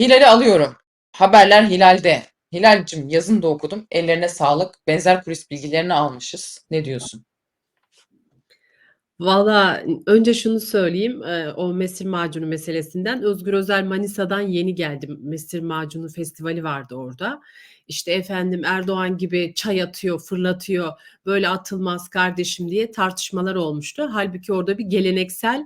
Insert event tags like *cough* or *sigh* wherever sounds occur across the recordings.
Hilal'i alıyorum. Haberler Hilal'de. Hilal'cim yazın da okudum. Ellerine sağlık. Benzer kulis bilgilerini almışız. Ne diyorsun? Valla önce şunu söyleyeyim, eee, o mesir macunu meselesinden. Özgür Özel Manisa'dan yeni geldi. Mesir macunu festivali vardı orada. İşte efendim Erdoğan gibi çay atıyor, fırlatıyor, böyle atılmaz kardeşim diye tartışmalar olmuştu. Halbuki orada bir geleneksel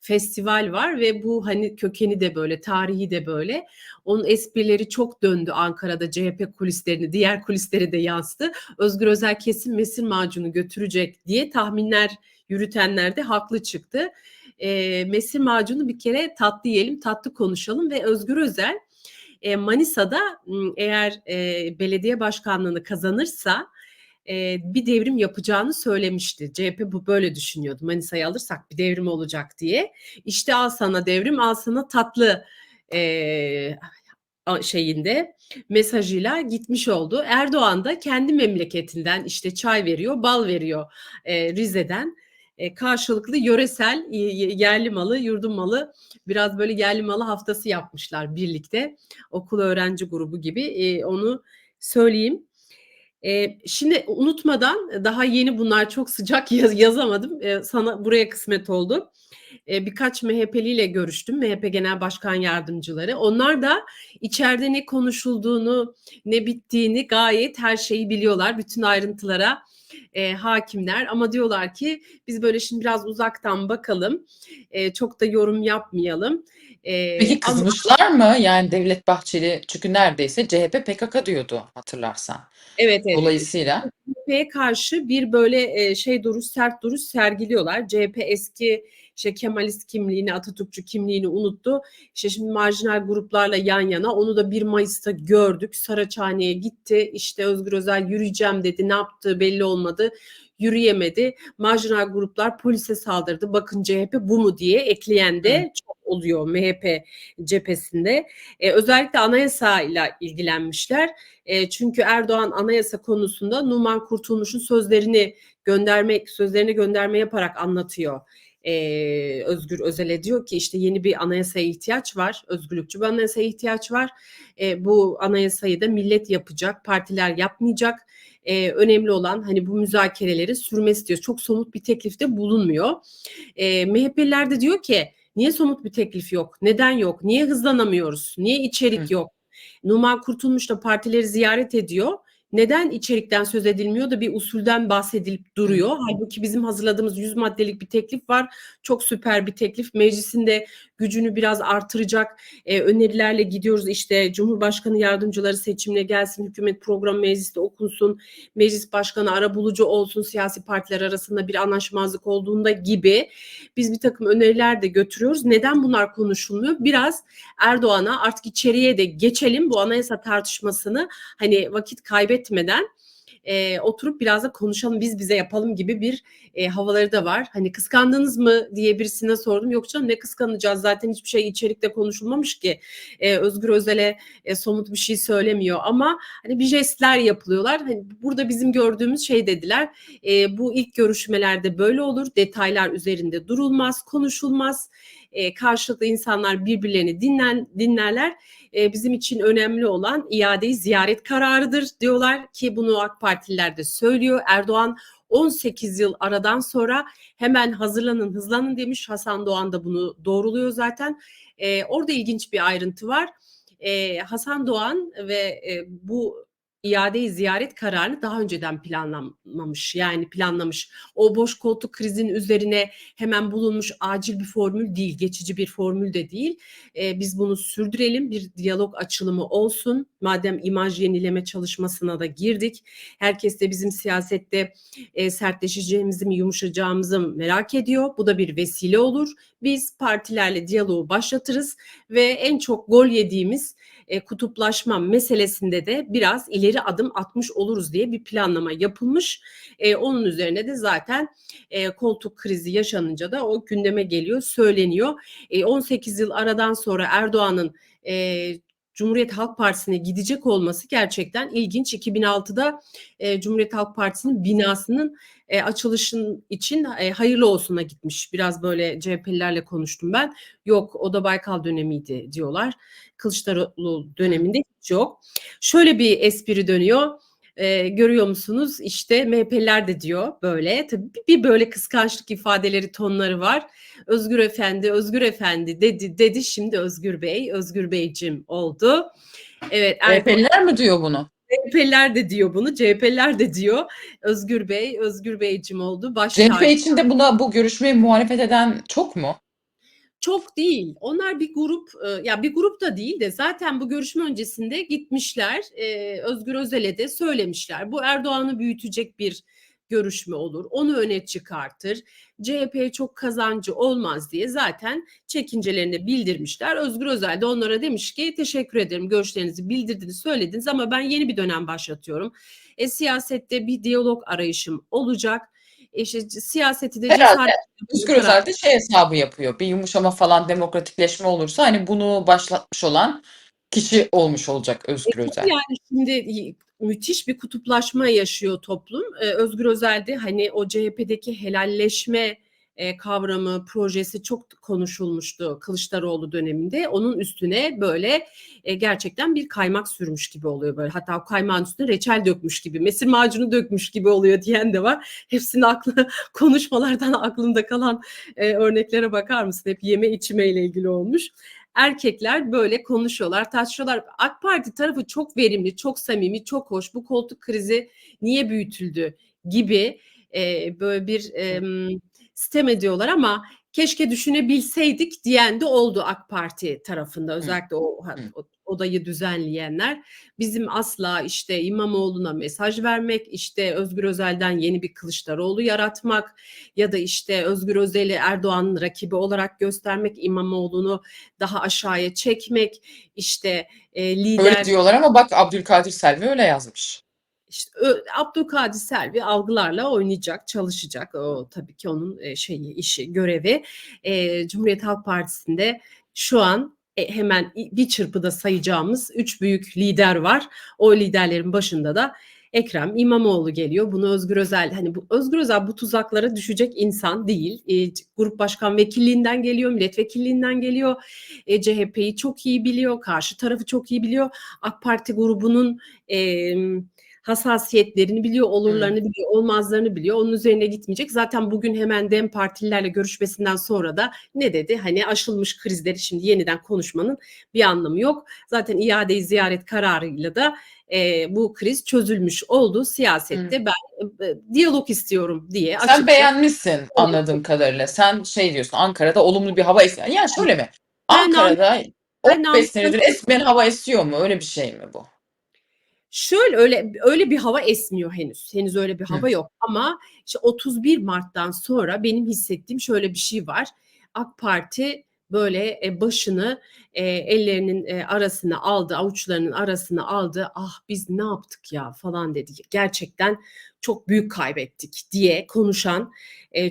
festival var ve bu hani kökeni de böyle, tarihi de böyle. Onun esprileri çok döndü Ankara'da CHP kulislerini, diğer kulisleri de yansıdı. Özgür Özel kesin mesir macunu götürecek diye tahminler yürütenler de haklı çıktı. E, mesir macunu bir kere tatlı yiyelim, tatlı konuşalım ve Özgür Özel e, Manisa'da eğer e, belediye başkanlığını kazanırsa e, bir devrim yapacağını söylemişti. CHP bu böyle düşünüyordu. Manisa'yı alırsak bir devrim olacak diye. İşte al sana devrim, al sana tatlı e, şeyinde mesajıyla gitmiş oldu. Erdoğan da kendi memleketinden işte çay veriyor, bal veriyor e, Rize'den e, karşılıklı yöresel yerli malı, yurdum malı biraz böyle yerli malı haftası yapmışlar birlikte. Okul öğrenci grubu gibi e, onu söyleyeyim. Şimdi unutmadan daha yeni bunlar çok sıcak *laughs* yaz, yazamadım. Sana buraya kısmet oldu. E, birkaç MHP'li ile görüştüm. MHP Genel Başkan Yardımcıları. Onlar da içeride ne konuşulduğunu, ne bittiğini gayet her şeyi biliyorlar. Bütün ayrıntılara e, hakimler ama diyorlar ki biz böyle şimdi biraz uzaktan bakalım e, çok da yorum yapmayalım. E, Peki kızmışlar ama, mı? Yani Devlet Bahçeli çünkü neredeyse CHP PKK diyordu hatırlarsan. Evet, evet. Dolayısıyla CHP'ye karşı bir böyle şey duruş sert duruş sergiliyorlar. CHP eski işte Kemalist kimliğini, Atatürkçü kimliğini unuttu. İşte şimdi marjinal gruplarla yan yana onu da 1 Mayıs'ta gördük. Saraçhane'ye gitti. İşte Özgür Özel yürüyeceğim dedi. Ne yaptığı belli olmadı yürüyemedi. Marjinal gruplar polise saldırdı. Bakın CHP bu mu diye ekleyen de çok oluyor MHP cephesinde. Ee, özellikle anayasa ile ilgilenmişler. E, çünkü Erdoğan anayasa konusunda Numan Kurtulmuş'un sözlerini göndermek, sözlerini gönderme yaparak anlatıyor e, Özgür Özel'e diyor ki işte yeni bir anayasaya ihtiyaç var, özgürlükçü bir anayasaya ihtiyaç var. E, bu anayasayı da millet yapacak, partiler yapmayacak. E, önemli olan hani bu müzakereleri sürmesi diyor. Çok somut bir teklifte bulunmuyor. E, MHP'liler de diyor ki niye somut bir teklif yok? Neden yok? Niye hızlanamıyoruz? Niye içerik Hı. yok? Numan Kurtulmuş da partileri ziyaret ediyor neden içerikten söz edilmiyor da bir usulden bahsedilip duruyor? Halbuki bizim hazırladığımız 100 maddelik bir teklif var. Çok süper bir teklif. Meclisinde gücünü biraz artıracak e, önerilerle gidiyoruz. İşte Cumhurbaşkanı yardımcıları seçimine gelsin, hükümet programı mecliste okunsun, meclis başkanı ara bulucu olsun, siyasi partiler arasında bir anlaşmazlık olduğunda gibi biz bir takım öneriler de götürüyoruz. Neden bunlar konuşulmuyor? Biraz Erdoğan'a artık içeriye de geçelim bu anayasa tartışmasını hani vakit kaybetmeden e, oturup biraz da konuşalım biz bize yapalım gibi bir e, havaları da var. Hani kıskandınız mı diye birisine sordum. Yok canım ne kıskanacağız zaten hiçbir şey içerikte konuşulmamış ki. E, Özgür Özel'e e, somut bir şey söylemiyor ama hani bir jestler yapılıyorlar. Hani burada bizim gördüğümüz şey dediler. E, bu ilk görüşmelerde böyle olur. Detaylar üzerinde durulmaz, konuşulmaz. E, karşılıklı insanlar birbirlerini dinlen, dinlerler e, bizim için önemli olan iadeyi ziyaret kararıdır diyorlar ki bunu AK Partililer de söylüyor. Erdoğan 18 yıl aradan sonra hemen hazırlanın hızlanın demiş. Hasan Doğan da bunu doğruluyor zaten. E, orada ilginç bir ayrıntı var. E, Hasan Doğan ve e, bu iadeyi ziyaret kararını daha önceden planlamamış. Yani planlamış. O boş koltuk krizin üzerine hemen bulunmuş acil bir formül değil, geçici bir formül de değil. Ee, biz bunu sürdürelim, bir diyalog açılımı olsun. Madem imaj yenileme çalışmasına da girdik. Herkes de bizim siyasette e, sertleşeceğimizi mi, yumuşayacağımızı merak ediyor. Bu da bir vesile olur. Biz partilerle diyaloğu başlatırız ve en çok gol yediğimiz e, kutuplaşma meselesinde de biraz ileri adım atmış oluruz diye bir planlama yapılmış. E, onun üzerine de zaten e, koltuk krizi yaşanınca da o gündeme geliyor, söyleniyor. E, 18 yıl aradan sonra Erdoğan'ın e, Cumhuriyet Halk Partisi'ne gidecek olması gerçekten ilginç. 2006'da e, Cumhuriyet Halk Partisi'nin binasının e, açılışın için e, hayırlı olsuna gitmiş. Biraz böyle CHP'lilerle konuştum ben. Yok o da Baykal dönemiydi diyorlar. Kılıçdaroğlu döneminde hiç yok. Şöyle bir espri dönüyor. E, görüyor musunuz? İşte MHP'liler de diyor böyle. Tabii bir böyle kıskançlık ifadeleri, tonları var. Özgür Efendi, Özgür Efendi dedi dedi. Şimdi Özgür Bey, Özgür Beycim oldu. Evet, CHP'liler mi diyor bunu? CHP'liler de diyor bunu, CHP'liler de diyor. Özgür Bey, Özgür Beycim oldu. Baş CHP içinde buna bu görüşmeye muhalefet eden çok mu? Çok değil. Onlar bir grup, e, ya bir grup da değil de zaten bu görüşme öncesinde gitmişler. e, Özgür Özel'e de söylemişler. Bu Erdoğan'ı büyütecek bir görüşme olur. Onu öne çıkartır. CHP'ye çok kazancı olmaz diye zaten çekincelerini bildirmişler. Özgür Özel de onlara demiş ki teşekkür ederim görüşlerinizi bildirdiniz söylediniz ama ben yeni bir dönem başlatıyorum. E, siyasette bir diyalog arayışım olacak. E, işte siyaseti de Herhalde. cesaret- Özgür Özel de şey hesabı yapıyor. Bir yumuşama falan demokratikleşme olursa hani bunu başlatmış olan kişi olmuş olacak Özgür E, Özel. yani şimdi müthiş bir kutuplaşma yaşıyor toplum. Ee, Özgür Özel de hani o CHP'deki helalleşme e, kavramı, projesi çok konuşulmuştu Kılıçdaroğlu döneminde. Onun üstüne böyle e, gerçekten bir kaymak sürmüş gibi oluyor böyle. Hatta kaymağın üstüne reçel dökmüş gibi, mesir macunu dökmüş gibi oluyor diyen de var. Hepsinin aklı *laughs* konuşmalardan aklımda kalan e, örneklere bakar mısın? Hep yeme içme ile ilgili olmuş erkekler böyle konuşuyorlar, tartışıyorlar. AK Parti tarafı çok verimli, çok samimi, çok hoş. Bu koltuk krizi niye büyütüldü gibi e, böyle bir e, sitem ediyorlar ama keşke düşünebilseydik diyen de oldu AK Parti tarafında özellikle o, o odayı düzenleyenler. Bizim asla işte İmamoğlu'na mesaj vermek, işte Özgür Özel'den yeni bir Kılıçdaroğlu yaratmak ya da işte Özgür Özel'i Erdoğan'ın rakibi olarak göstermek, İmamoğlu'nu daha aşağıya çekmek, işte e, lider... Öyle diyorlar ama bak Abdülkadir Selvi öyle yazmış. İşte Abdülkadir Selvi algılarla oynayacak, çalışacak. O tabii ki onun e, şeyi, işi, görevi. E, Cumhuriyet Halk Partisi'nde şu an e, hemen bir çırpıda sayacağımız üç büyük lider var. O liderlerin başında da Ekrem İmamoğlu geliyor. Bunu Özgür Özel hani bu Özgür Özel bu tuzaklara düşecek insan değil. E, grup başkan vekilliğinden geliyor, milletvekilliğinden geliyor. E, CHP'yi çok iyi biliyor, karşı tarafı çok iyi biliyor. AK Parti grubunun e, hassasiyetlerini biliyor, olurlarını biliyor, olmazlarını biliyor. Onun üzerine gitmeyecek. Zaten bugün hemen DEM partililerle görüşmesinden sonra da ne dedi? Hani aşılmış krizleri şimdi yeniden konuşmanın bir anlamı yok. Zaten iade ziyaret kararıyla da e, bu kriz çözülmüş oldu. Siyasette ben e, diyalog istiyorum diye. Sen açıkça- beğenmişsin anladığım kadarıyla. Sen şey diyorsun Ankara'da olumlu bir hava esiyor. Yani şöyle mi? Ben Ankara'da ben 15 senedir esmeyen hava esiyor mu? Öyle bir şey mi bu? Şöyle öyle öyle bir hava esmiyor henüz. Henüz öyle bir Hı. hava yok ama işte 31 Mart'tan sonra benim hissettiğim şöyle bir şey var. AK Parti böyle e, başını e, ellerinin e, arasına aldı, avuçlarının arasına aldı. Ah biz ne yaptık ya falan dedi. Gerçekten çok büyük kaybettik diye konuşan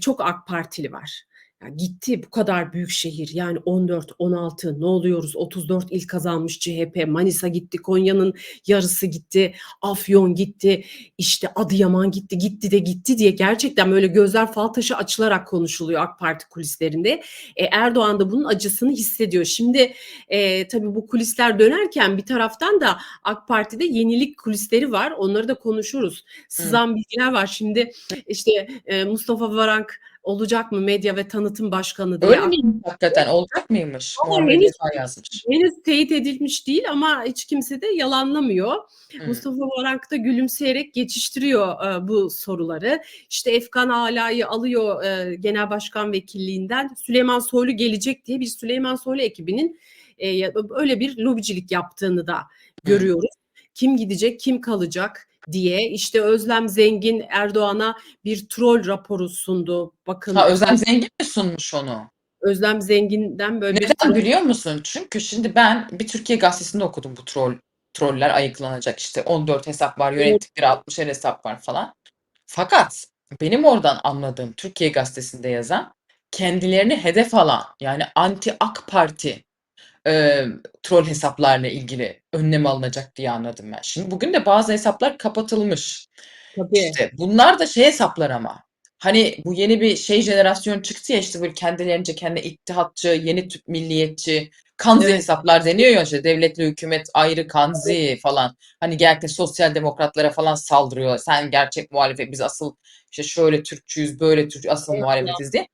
çok AK Partili var. Ya gitti bu kadar büyük şehir yani 14, 16 ne oluyoruz 34 il kazanmış CHP Manisa gitti Konya'nın yarısı gitti Afyon gitti işte Adıyaman gitti gitti de gitti diye gerçekten böyle gözler fal taşı açılarak konuşuluyor AK Parti kulislerinde. E, Erdoğan da bunun acısını hissediyor. Şimdi e, tabii bu kulisler dönerken bir taraftan da AK Parti'de yenilik kulisleri var onları da konuşuruz. Sızan bilgiler var şimdi işte e, Mustafa Varank olacak mı medya ve tanıtım başkanı diye. Öyle mi? Hakikaten olacak mıymış? Ama Muhammed henüz- yazmış. Henüz teyit edilmiş değil ama hiç kimse de yalanlamıyor. Hı. Mustafa Varank da gülümseyerek geçiştiriyor e, bu soruları. İşte Efkan Ala'yı alıyor e, genel başkan vekilliğinden. Süleyman Soylu gelecek diye bir Süleyman Soylu ekibinin e, öyle bir lobicilik yaptığını da görüyoruz. Kim gidecek, kim kalacak diye işte Özlem Zengin Erdoğan'a bir troll raporu sundu. Bakın Ha, Özlem Zengin mi sunmuş onu? Özlem Zengin'den böyle bir Neden biliyor musun? Çünkü şimdi ben bir Türkiye Gazetesi'nde okudum bu troll troller ayıklanacak işte 14 hesap var yönettikleri 60'er hesap var falan. Fakat benim oradan anladığım Türkiye Gazetesi'nde yazan kendilerini hedef alan yani anti AK Parti eee, troll hesaplarla ilgili önlem alınacak diye anladım ben. Şimdi bugün de bazı hesaplar kapatılmış. Tabii. İşte bunlar da şey hesaplar ama. Hani bu yeni bir şey jenerasyon çıktı ya işte böyle kendilerince kendi ittihatçı, yeni Türk milliyetçi, kanzi Evet. hesaplar deniyor ya işte devletle hükümet ayrı kanzi falan. Hani genellikle sosyal demokratlara falan saldırıyor. Sen gerçek muhalefet biz asıl işte şöyle Türkçüyüz, böyle Türk asıl Evet. muhalefetiz diye.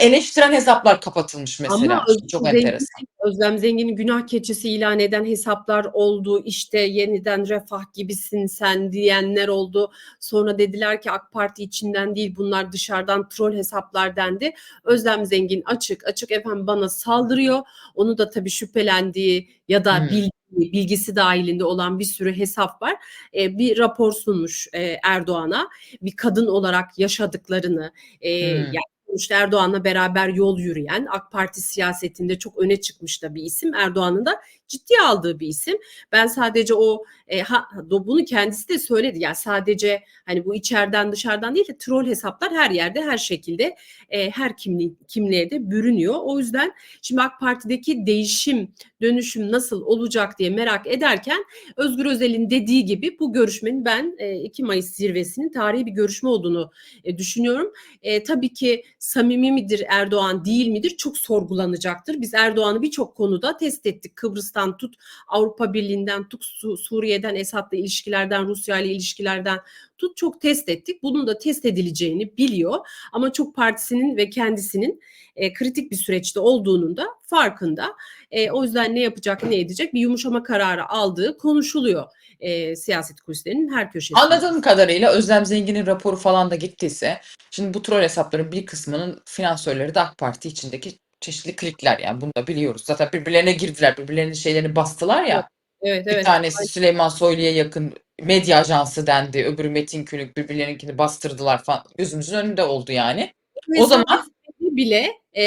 Eleştiren hesaplar kapatılmış mesela. Ama Şimdi çok Özlem enteresan. Özlem Zengin'i günah keçisi ilan eden hesaplar oldu. İşte yeniden refah gibisin sen diyenler oldu. Sonra dediler ki AK Parti içinden değil bunlar dışarıdan troll hesaplar dendi. Özlem Zengin açık açık efendim bana saldırıyor. Onu da tabii şüphelendiği ya da Hmm. bildiği, bilgisi dahilinde olan bir sürü hesap var. E, bir rapor sunmuş e, Erdoğan'a. Bir kadın olarak yaşadıklarını e, Hmm. yani sonuçta Erdoğan'la beraber yol yürüyen AK Parti siyasetinde çok öne çıkmış da bir isim. Erdoğan'ın da ciddiye aldığı bir isim. Ben sadece o e, ha, bunu kendisi de söyledi. Yani sadece hani bu içeriden dışarıdan değil de troll hesaplar her yerde her şekilde e, her kimliği, kimliğe de bürünüyor. O yüzden şimdi AK Parti'deki değişim, dönüşüm nasıl olacak diye merak ederken Özgür Özel'in dediği gibi bu görüşmenin ben e, 2 Mayıs zirvesinin tarihi bir görüşme olduğunu e, düşünüyorum. E, tabii ki samimi midir Erdoğan değil midir çok sorgulanacaktır. Biz Erdoğan'ı birçok konuda test ettik. Kıbrıs'tan tut, Avrupa Birliği'nden tut, Su- Suriye'den, Esad'la ilişkilerden, Rusya ile ilişkilerden tut çok test ettik. Bunun da test edileceğini biliyor. Ama çok partisinin ve kendisinin e, kritik bir süreçte olduğunun da farkında. E, o yüzden ne yapacak, ne edecek bir yumuşama kararı aldığı konuşuluyor e, siyaset kulislerinin her köşesinde. Anladığım kadarıyla Özlem Zengin'in raporu falan da gittiyse şimdi bu troll hesapların bir kısmının finansörleri de AK Parti içindeki çeşitli klikler yani bunu da biliyoruz. Zaten birbirlerine girdiler, birbirlerinin şeylerini bastılar ya. Evet, Bir evet. tanesi Süleyman Soylu'ya yakın medya ajansı dendi. Öbürü Metin Külük birbirlerinkini bastırdılar falan. Gözümüzün önünde oldu yani. Ve O zaman- bile e,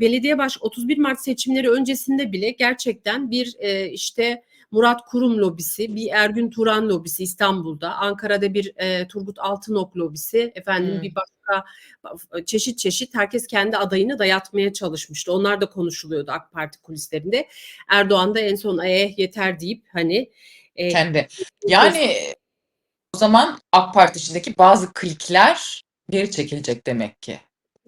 belediye baş 31 Mart seçimleri öncesinde bile gerçekten bir e, işte Murat Kurum lobisi, bir Ergün Turan lobisi İstanbul'da, Ankara'da bir e, Turgut Altınok lobisi, efendim Hmm. bir başka çeşit çeşit herkes kendi adayını dayatmaya çalışmıştı. Onlar da konuşuluyordu AK Parti kulislerinde. Erdoğan da en son eh yeter deyip hani e, Kendi. Yani o zaman AK Parti içindeki bazı klikler geri çekilecek demek ki.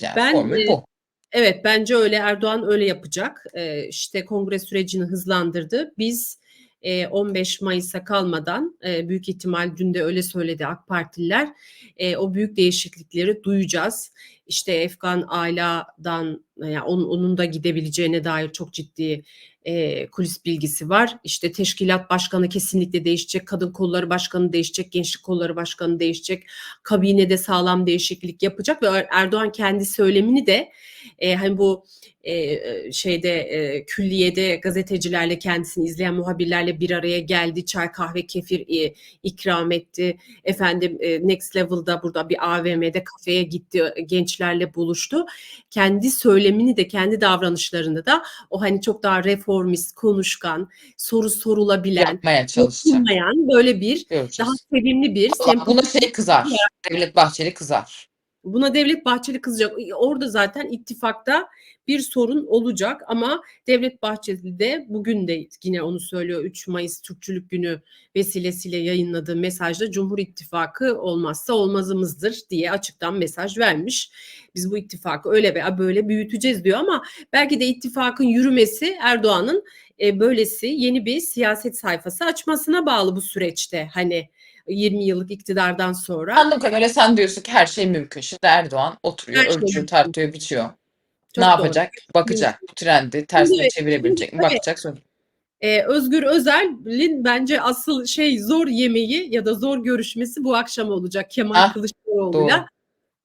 Yani Ben, formül e, bu. Evet bence öyle Erdoğan öyle yapacak. Ee, işte kongre sürecini hızlandırdı. Biz e, 15 Mayıs'a kalmadan e, büyük ihtimal dün de öyle söyledi AK Partililer. E, o büyük değişiklikleri duyacağız. İşte Efkan Ayla'dan yani onun da gidebileceğine dair çok ciddi e, kulis bilgisi var. İşte teşkilat başkanı kesinlikle değişecek, kadın kolları başkanı değişecek, gençlik kolları başkanı değişecek, kabinede sağlam değişiklik yapacak ve Er- Erdoğan kendi söylemini de e, hani bu e, şeyde e, külliyede gazetecilerle kendisini izleyen muhabirlerle bir araya geldi. Çay kahve kefir e, ikram etti. Efendim e, Next Level'da burada bir AVM'de kafeye gitti. Gençlerle buluştu. Kendi söylemini de kendi davranışlarını da o hani çok daha reformist, konuşkan, soru sorulabilen, Yapmaya böyle bir Göreceğiz. daha sevimli bir Vallahi buna şey kızar. *laughs* Devlet Bahçeli kızar. Buna Devlet Bahçeli kızacak. Orada zaten ittifakta bir sorun olacak ama Devlet Bahçeli de bugün de yine onu söylüyor 3 Mayıs Türkçülük Günü vesilesiyle yayınladığı mesajda Cumhur İttifakı olmazsa olmazımızdır diye açıktan mesaj vermiş. Biz bu ittifakı öyle veya böyle büyüteceğiz diyor ama belki de ittifakın yürümesi Erdoğan'ın e, böylesi yeni bir siyaset sayfası açmasına bağlı bu süreçte. Hani 20 yıllık iktidardan sonra. Anladığım kadarıyla sen diyorsun ki her şey mümkün. Şimdi Erdoğan oturuyor, Her şey ölçüyor, mümkün. tartıyor, biçiyor. Çok ne doğru. yapacak? Bakacak. Bu trendi tersine Şimdi- çevirebilecek mi? Bakacak sonra. Ee, Özgür Özel'in bence asıl şey zor yemeği ya da zor görüşmesi bu akşam olacak Kemal Ah, Kılıçdaroğlu'yla.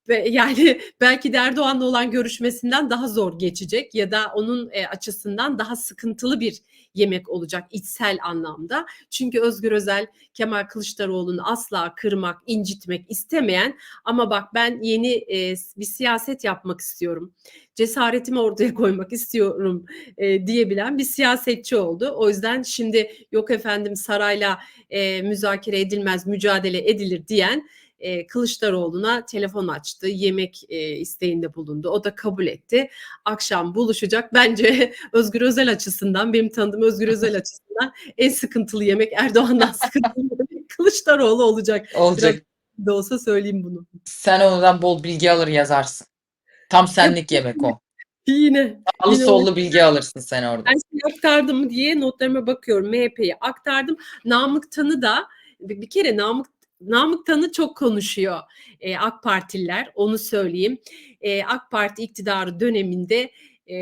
Ve yani *laughs* belki de Erdoğan'la olan görüşmesinden daha zor geçecek ya da onun e, açısından daha sıkıntılı bir yemek olacak içsel anlamda. Çünkü Özgür Özel Kemal Kılıçdaroğlu'nu asla kırmak, incitmek istemeyen ama bak ben yeni e, bir siyaset yapmak istiyorum. Cesaretimi ortaya koymak istiyorum e, diyebilen bir siyasetçi oldu. O yüzden şimdi yok efendim sarayla e, müzakere edilmez, mücadele edilir diyen e, Kılıçdaroğlu'na telefon açtı. Yemek e, isteğinde bulundu. O da kabul etti. Akşam buluşacak. Bence *laughs* Özgür Özel açısından, benim tanıdığım Özgür Özel *laughs* açısından en sıkıntılı yemek Erdoğan'dan sıkıntılı *laughs* Kılıçdaroğlu olacak. Olacak. Biraz da olsa söyleyeyim bunu. Sen ondan bol bilgi alır yazarsın. Tam senlik yemek o. Yine. Sağlı Yine sollu bilgi alırsın sen orada. Ben şey aktardım diye notlarıma bakıyorum. MHP'yi aktardım. Namık Tan'ı da bir kere Namık Namık Tan'ı çok konuşuyor e, AK Partililer. Onu söyleyeyim. E, AK Parti iktidarı döneminde e,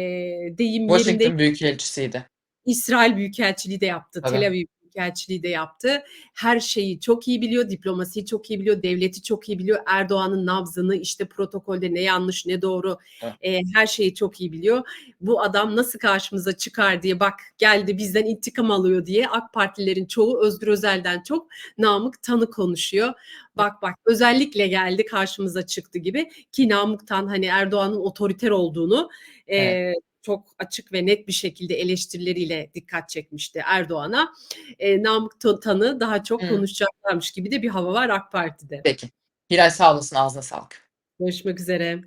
deyim yerinde Washington Büyükelçisiydi. İsrail Büyükelçiliği de yaptı. Tabii. Tel Aviv Büyükelçiliği de yaptı. Her şeyi çok iyi biliyor. Diplomasiyi çok iyi biliyor. Devleti çok iyi biliyor. Erdoğan'ın nabzını işte protokolde ne yanlış ne doğru e, her şeyi çok iyi biliyor. Bu adam nasıl karşımıza çıkar diye bak geldi bizden intikam alıyor diye AK Partililerin çoğu Özgür Özel'den çok Namık Tan'ı konuşuyor. Bak bak özellikle geldi karşımıza çıktı gibi ki Namık Tan hani Erdoğan'ın otoriter olduğunu e, Evet. Çok açık ve net bir şekilde eleştirileriyle dikkat çekmişti Erdoğan'a. E, Namık Ta- Tan'ı daha çok Hı. konuşacaklarmış gibi de bir hava var AK Parti'de. Peki. Hiray sağ olasın ağzına sağlık. Görüşmek üzere.